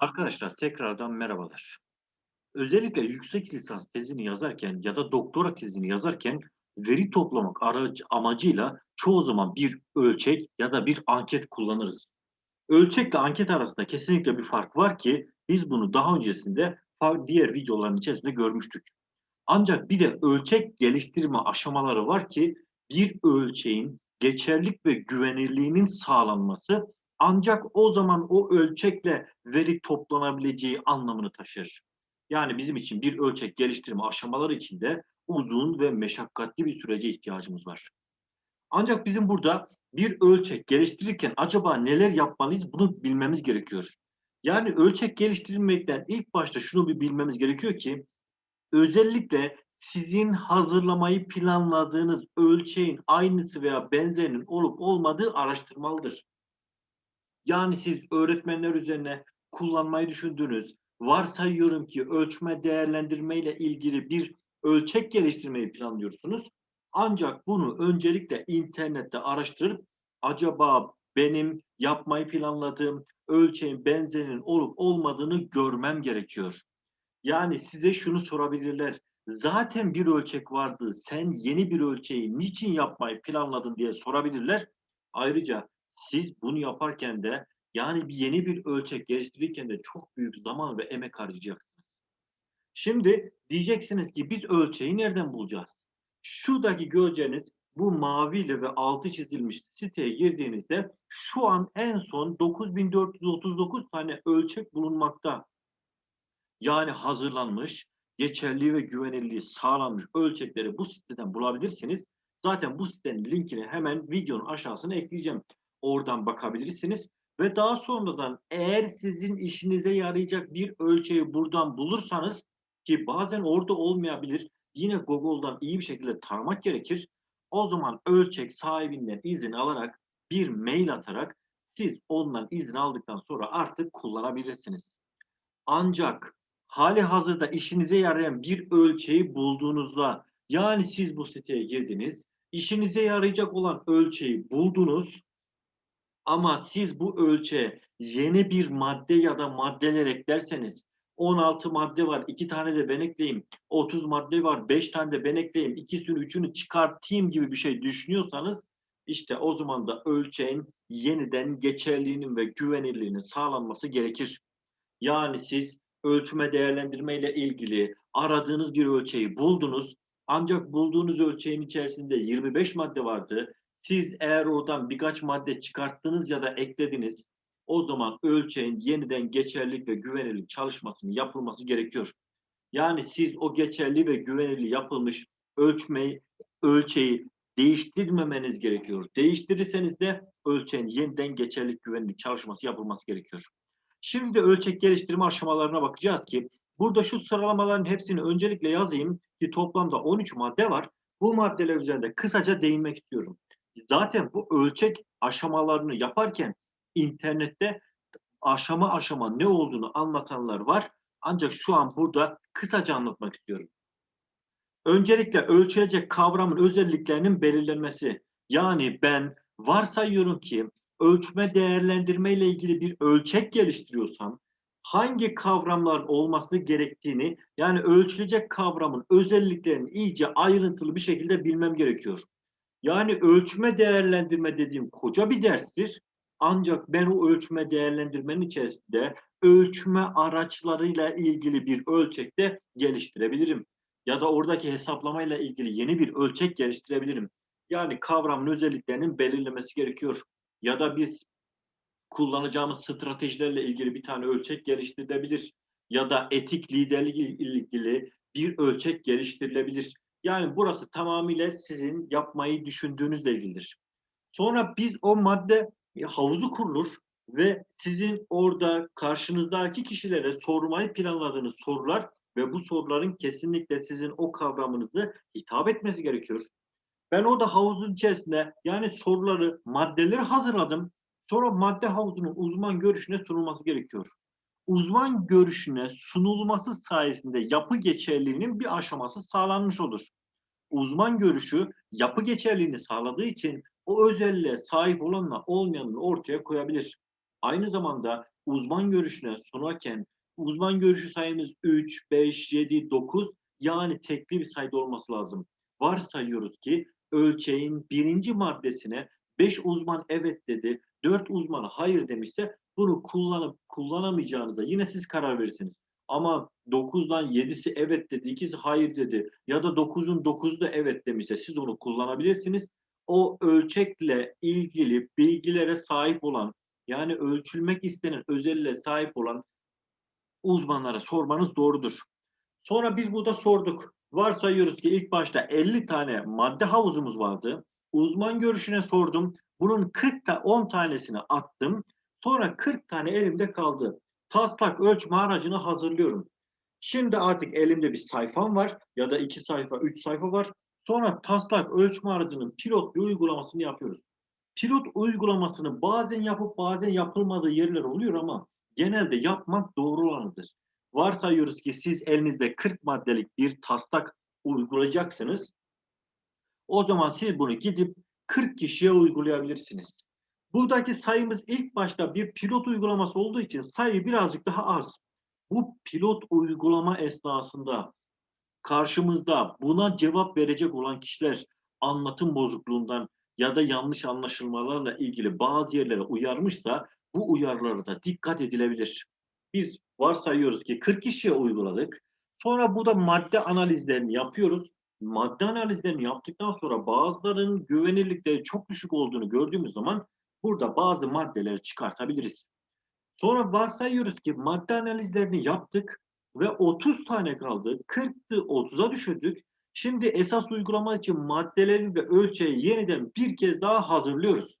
Arkadaşlar tekrardan merhabalar. Özellikle yüksek lisans tezini yazarken ya da doktora tezini yazarken veri toplamak aracı, amacıyla çoğu zaman bir ölçek ya da bir anket kullanırız. Ölçekle anket arasında kesinlikle bir fark var ki biz bunu daha öncesinde diğer videoların içerisinde görmüştük. Ancak bir de ölçek geliştirme aşamaları var ki bir ölçeğin geçerlik ve güvenirliğinin sağlanması ancak o zaman o ölçekle veri toplanabileceği anlamını taşır. Yani bizim için bir ölçek geliştirme aşamaları içinde uzun ve meşakkatli bir sürece ihtiyacımız var. Ancak bizim burada bir ölçek geliştirirken acaba neler yapmalıyız bunu bilmemiz gerekiyor. Yani ölçek geliştirmekten ilk başta şunu bir bilmemiz gerekiyor ki özellikle sizin hazırlamayı planladığınız ölçeğin aynısı veya benzerinin olup olmadığı araştırmalıdır. Yani siz öğretmenler üzerine kullanmayı düşündüğünüz, varsayıyorum ki ölçme değerlendirme ile ilgili bir ölçek geliştirmeyi planlıyorsunuz. Ancak bunu öncelikle internette araştırıp acaba benim yapmayı planladığım ölçeğin benzerinin olup olmadığını görmem gerekiyor. Yani size şunu sorabilirler. Zaten bir ölçek vardı. Sen yeni bir ölçeği niçin yapmayı planladın diye sorabilirler. Ayrıca siz bunu yaparken de yani bir yeni bir ölçek geliştirirken de çok büyük zaman ve emek harcayacaksınız. Şimdi diyeceksiniz ki biz ölçeği nereden bulacağız? Şuradaki göreceğiniz bu maviyle ve altı çizilmiş siteye girdiğinizde şu an en son 9439 tane ölçek bulunmakta. Yani hazırlanmış, geçerli ve güvenilirliği sağlanmış ölçekleri bu siteden bulabilirsiniz. Zaten bu sitenin linkini hemen videonun aşağısına ekleyeceğim. Oradan bakabilirsiniz. Ve daha sonradan eğer sizin işinize yarayacak bir ölçeği buradan bulursanız ki bazen orada olmayabilir yine Google'dan iyi bir şekilde taramak gerekir. O zaman ölçek sahibinden izin alarak bir mail atarak siz ondan izin aldıktan sonra artık kullanabilirsiniz. Ancak hali hazırda işinize yarayan bir ölçeği bulduğunuzda yani siz bu siteye girdiniz, işinize yarayacak olan ölçeği buldunuz ama siz bu ölçeğe yeni bir madde ya da maddeler eklerseniz 16 madde var, 2 tane de ben ekleyeyim, 30 madde var, 5 tane de ben ekleyeyim, ikisini üçünü çıkartayım gibi bir şey düşünüyorsanız işte o zaman da ölçeğin yeniden geçerliğinin ve güvenilirliğinin sağlanması gerekir. Yani siz ölçme değerlendirme ile ilgili aradığınız bir ölçeği buldunuz. Ancak bulduğunuz ölçeğin içerisinde 25 madde vardı. Siz eğer oradan birkaç madde çıkarttınız ya da eklediniz, o zaman ölçeğin yeniden geçerlilik ve güvenilirlik çalışmasının yapılması gerekiyor. Yani siz o geçerli ve güvenilir yapılmış ölçmeyi, ölçeği değiştirmemeniz gerekiyor. Değiştirirseniz de ölçeğin yeniden geçerlilik güvenilirlik çalışması yapılması gerekiyor. Şimdi de ölçek geliştirme aşamalarına bakacağız ki burada şu sıralamaların hepsini öncelikle yazayım ki toplamda 13 madde var. Bu maddeler üzerinde kısaca değinmek istiyorum. Zaten bu ölçek aşamalarını yaparken internette aşama aşama ne olduğunu anlatanlar var. Ancak şu an burada kısaca anlatmak istiyorum. Öncelikle ölçülecek kavramın özelliklerinin belirlenmesi. Yani ben varsayıyorum ki ölçme değerlendirme ile ilgili bir ölçek geliştiriyorsam hangi kavramların olması gerektiğini yani ölçülecek kavramın özelliklerini iyice ayrıntılı bir şekilde bilmem gerekiyor. Yani ölçme değerlendirme dediğim koca bir derstir. Ancak ben o ölçme değerlendirmenin içerisinde ölçme araçlarıyla ilgili bir ölçek de geliştirebilirim. Ya da oradaki hesaplamayla ilgili yeni bir ölçek geliştirebilirim. Yani kavramın özelliklerinin belirlemesi gerekiyor. Ya da biz kullanacağımız stratejilerle ilgili bir tane ölçek geliştirilebilir. Ya da etik liderlik ilgili bir ölçek geliştirilebilir. Yani burası tamamıyla sizin yapmayı düşündüğünüzle ilgilidir. Sonra biz o madde havuzu kurulur ve sizin orada karşınızdaki kişilere sormayı planladığınız sorular ve bu soruların kesinlikle sizin o kavramınızı hitap etmesi gerekiyor. Ben orada havuzun içerisinde yani soruları, maddeleri hazırladım. Sonra madde havuzunun uzman görüşüne sunulması gerekiyor. Uzman görüşüne sunulması sayesinde yapı geçerliğinin bir aşaması sağlanmış olur. Uzman görüşü yapı geçerliğini sağladığı için o özelliğe sahip olanla olmayanını ortaya koyabilir. Aynı zamanda uzman görüşüne sunarken uzman görüşü sayımız 3, 5, 7, 9 yani tekli bir sayıda olması lazım. Varsayıyoruz ki ölçeğin birinci maddesine 5 uzman evet dedi, 4 uzman hayır demişse bunu kullanıp kullanamayacağınıza yine siz karar verirsiniz. Ama 9'dan 7'si evet dedi, ikisi hayır dedi ya da 9'un 9'u da evet demişse siz onu kullanabilirsiniz. O ölçekle ilgili bilgilere sahip olan yani ölçülmek istenen özelliğe sahip olan uzmanlara sormanız doğrudur. Sonra biz burada sorduk. Varsayıyoruz ki ilk başta 50 tane madde havuzumuz vardı. Uzman görüşüne sordum. Bunun 40 ta 10 tanesini attım. Sonra 40 tane elimde kaldı. Taslak ölçme aracını hazırlıyorum. Şimdi artık elimde bir sayfam var ya da iki sayfa, üç sayfa var. Sonra taslak ölçme aracının pilot bir uygulamasını yapıyoruz. Pilot uygulamasını bazen yapıp bazen yapılmadığı yerler oluyor ama genelde yapmak doğru olanıdır. Varsayıyoruz ki siz elinizde 40 maddelik bir taslak uygulayacaksınız. O zaman siz bunu gidip 40 kişiye uygulayabilirsiniz. Buradaki sayımız ilk başta bir pilot uygulaması olduğu için sayı birazcık daha az. Bu pilot uygulama esnasında karşımızda buna cevap verecek olan kişiler anlatım bozukluğundan ya da yanlış anlaşılmalarla ilgili bazı yerlere uyarmışsa bu uyarılara da dikkat edilebilir. Biz varsayıyoruz ki 40 kişiye uyguladık. Sonra burada madde analizlerini yapıyoruz. Madde analizlerini yaptıktan sonra bazılarının güvenilirlikleri çok düşük olduğunu gördüğümüz zaman burada bazı maddeleri çıkartabiliriz. Sonra varsayıyoruz ki madde analizlerini yaptık ve 30 tane kaldı. 40'tı 30'a düşürdük. Şimdi esas uygulama için maddeleri ve ölçeği yeniden bir kez daha hazırlıyoruz.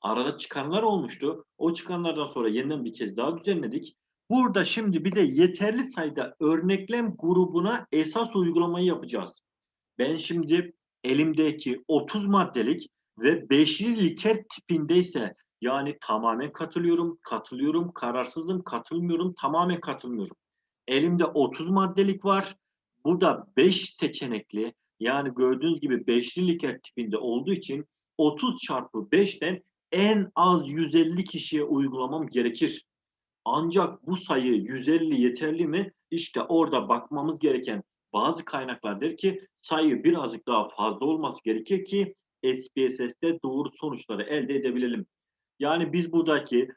Arada çıkanlar olmuştu. O çıkanlardan sonra yeniden bir kez daha düzenledik. Burada şimdi bir de yeterli sayıda örneklem grubuna esas uygulamayı yapacağız. Ben şimdi elimdeki 30 maddelik ve beşli liker tipindeyse yani tamamen katılıyorum, katılıyorum, kararsızım, katılmıyorum, tamamen katılmıyorum. Elimde 30 maddelik var. Bu da 5 seçenekli yani gördüğünüz gibi beşli liker tipinde olduğu için 30 çarpı 5'ten en az 150 kişiye uygulamam gerekir. Ancak bu sayı 150 yeterli mi? İşte orada bakmamız gereken bazı kaynaklar der ki sayı birazcık daha fazla olması gerekir ki SPSS'te doğru sonuçları elde edebilelim. Yani biz buradaki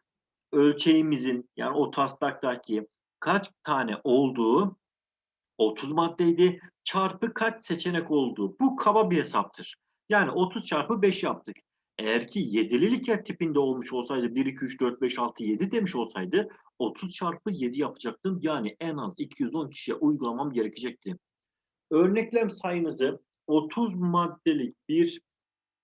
ölçeğimizin yani o taslaktaki kaç tane olduğu 30 maddeydi çarpı kaç seçenek olduğu bu kaba bir hesaptır. Yani 30 çarpı 5 yaptık. Eğer ki 7'lilik yer tipinde olmuş olsaydı 1, 2, 3, 4, 5, 6, 7 demiş olsaydı 30 çarpı 7 yapacaktım. Yani en az 210 kişiye uygulamam gerekecekti. Örneklem sayınızı 30 maddelik bir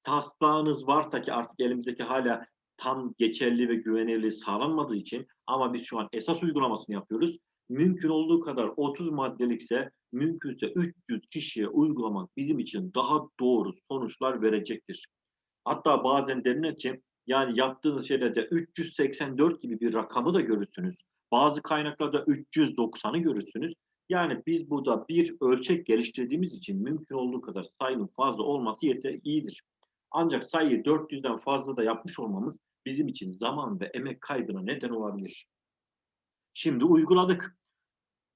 taslağınız varsa ki artık elimizdeki hala tam geçerli ve güvenilirliği sağlanmadığı için ama biz şu an esas uygulamasını yapıyoruz. Mümkün olduğu kadar 30 maddelikse mümkünse 300 kişiye uygulamak bizim için daha doğru sonuçlar verecektir. Hatta bazen denilir ki yani yaptığınız şeylerde 384 gibi bir rakamı da görürsünüz. Bazı kaynaklarda 390'ı görürsünüz. Yani biz burada bir ölçek geliştirdiğimiz için mümkün olduğu kadar sayının fazla olması yeter, iyidir. Ancak sayıyı 400'den fazla da yapmış olmamız bizim için zaman ve emek kaybına neden olabilir. Şimdi uyguladık.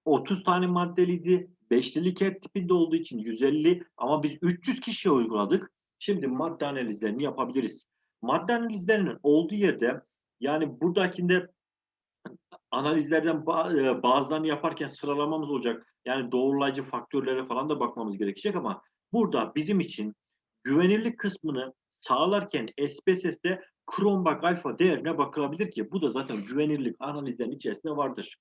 30 tane maddeliydi. Beşlilik her tipinde olduğu için 150 ama biz 300 kişiye uyguladık. Şimdi madde analizlerini yapabiliriz. Madde analizlerinin olduğu yerde yani buradakinde analizlerden e, bazılarını yaparken sıralamamız olacak. Yani doğrulayıcı faktörlere falan da bakmamız gerekecek ama burada bizim için güvenirlik kısmını sağlarken SPSS'de Kronbach alfa değerine bakılabilir ki bu da zaten güvenirlik analizlerinin içerisinde vardır.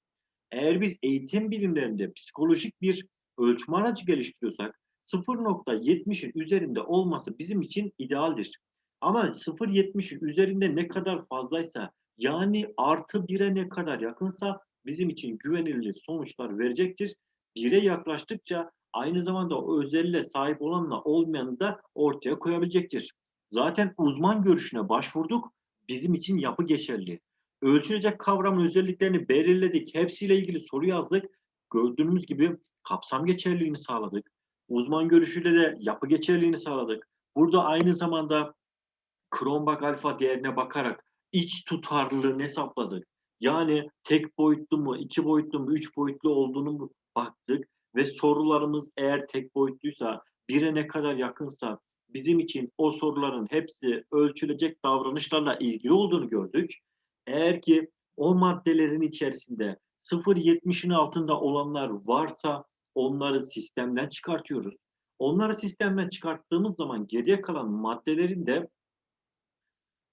Eğer biz eğitim bilimlerinde psikolojik bir ölçme aracı geliştiriyorsak 0.70'in üzerinde olması bizim için idealdir. Ama 0.70'in üzerinde ne kadar fazlaysa yani artı 1'e ne kadar yakınsa bizim için güvenilir sonuçlar verecektir. 1'e yaklaştıkça aynı zamanda o özelliğe sahip olanla olmayanı da ortaya koyabilecektir. Zaten uzman görüşüne başvurduk. Bizim için yapı geçerli. Ölçülecek kavramın özelliklerini belirledik. Hepsiyle ilgili soru yazdık. Gördüğümüz gibi kapsam geçerliğini sağladık. Uzman görüşüyle de yapı geçerliğini sağladık. Burada aynı zamanda Kronbach alfa değerine bakarak iç tutarlılığını hesapladık. Yani tek boyutlu mu, iki boyutlu mu, üç boyutlu olduğunu mu baktık ve sorularımız eğer tek boyutluysa, bire ne kadar yakınsa bizim için o soruların hepsi ölçülecek davranışlarla ilgili olduğunu gördük. Eğer ki o maddelerin içerisinde 0.70'in altında olanlar varsa onları sistemden çıkartıyoruz. Onları sistemden çıkarttığımız zaman geriye kalan maddelerin de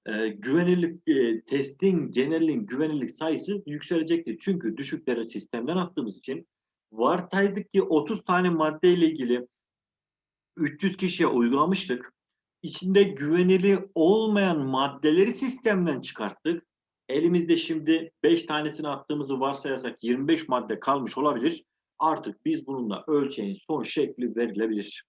e, güvenilirlik e, testin genelin güvenilirlik sayısı yükselecektir. Çünkü düşükleri sistemden attığımız için varsaydık ki 30 tane madde ile ilgili 300 kişiye uygulamıştık. İçinde güvenili olmayan maddeleri sistemden çıkarttık. Elimizde şimdi 5 tanesini attığımızı varsayarsak 25 madde kalmış olabilir. Artık biz bununla ölçeğin son şekli verilebilir.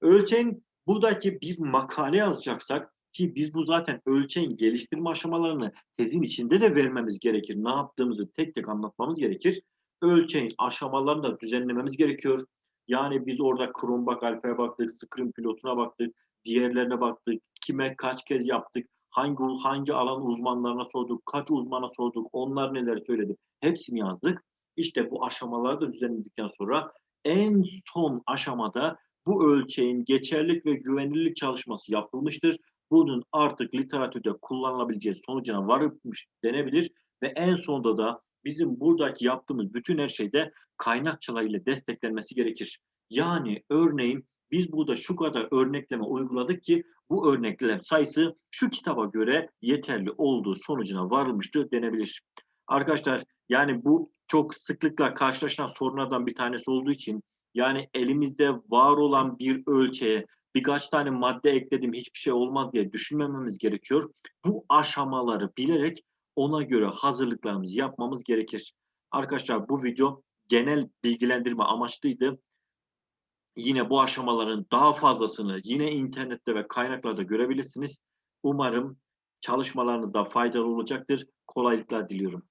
Ölçeğin buradaki bir makale yazacaksak ki biz bu zaten ölçeğin geliştirme aşamalarını tezin içinde de vermemiz gerekir. Ne yaptığımızı tek tek anlatmamız gerekir. Ölçeğin aşamalarını da düzenlememiz gerekiyor. Yani biz orada Chromebak alfaya baktık, Screen pilotuna baktık, diğerlerine baktık, kime kaç kez yaptık, hangi hangi alan uzmanlarına sorduk, kaç uzmana sorduk, onlar neler söyledi. Hepsini yazdık. İşte bu aşamaları da düzenledikten sonra en son aşamada bu ölçeğin geçerlik ve güvenilirlik çalışması yapılmıştır. Bunun artık literatürde kullanılabileceği sonucuna varılmış denebilir ve en sonunda da bizim buradaki yaptığımız bütün her şeyde kaynakçalarıyla desteklenmesi gerekir. Yani örneğin biz burada şu kadar örnekleme uyguladık ki bu örneklem sayısı şu kitaba göre yeterli olduğu sonucuna varılmıştır denebilir. Arkadaşlar yani bu çok sıklıkla karşılaşılan sorunlardan bir tanesi olduğu için yani elimizde var olan bir ölçeğe birkaç tane madde ekledim hiçbir şey olmaz diye düşünmememiz gerekiyor. Bu aşamaları bilerek ona göre hazırlıklarımızı yapmamız gerekir. Arkadaşlar bu video genel bilgilendirme amaçlıydı. Yine bu aşamaların daha fazlasını yine internette ve kaynaklarda görebilirsiniz. Umarım çalışmalarınızda faydalı olacaktır. Kolaylıklar diliyorum.